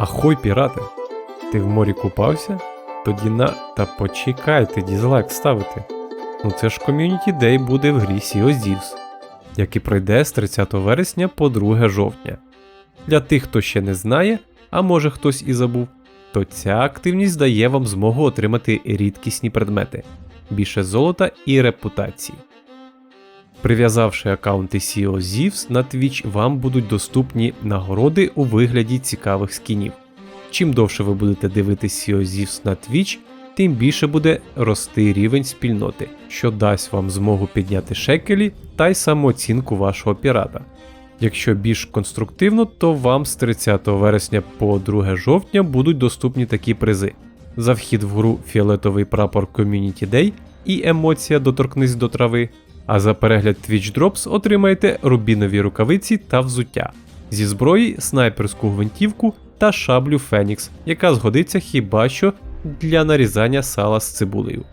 Ахой, пірати! Ти в морі купався? Тоді на. Та почекайте, дізлайк ставити. Ну це ж ком'юніті дей буде в грі Sea of Thieves, який пройде з 30 вересня по 2 жовтня. Для тих, хто ще не знає, а може хтось і забув, то ця активність дає вам змогу отримати рідкісні предмети, більше золота і репутації. Прив'язавши аккаунти Sea of Thieves на Twitch, вам будуть доступні нагороди у вигляді цікавих скінів. Чим довше ви будете дивитись Sea of Thieves на Twitch, тим більше буде рости рівень спільноти, що дасть вам змогу підняти шекелі та й самооцінку вашого пірата. Якщо більш конструктивно, то вам з 30 вересня по 2 жовтня будуть доступні такі призи: за вхід в гру фіолетовий прапор Community Day і емоція доторкнись до трави. А за перегляд Twitch Drops отримаєте рубінові рукавиці та взуття. Зі зброї снайперську гвинтівку та шаблю Фенікс, яка згодиться хіба що для нарізання сала з цибулею.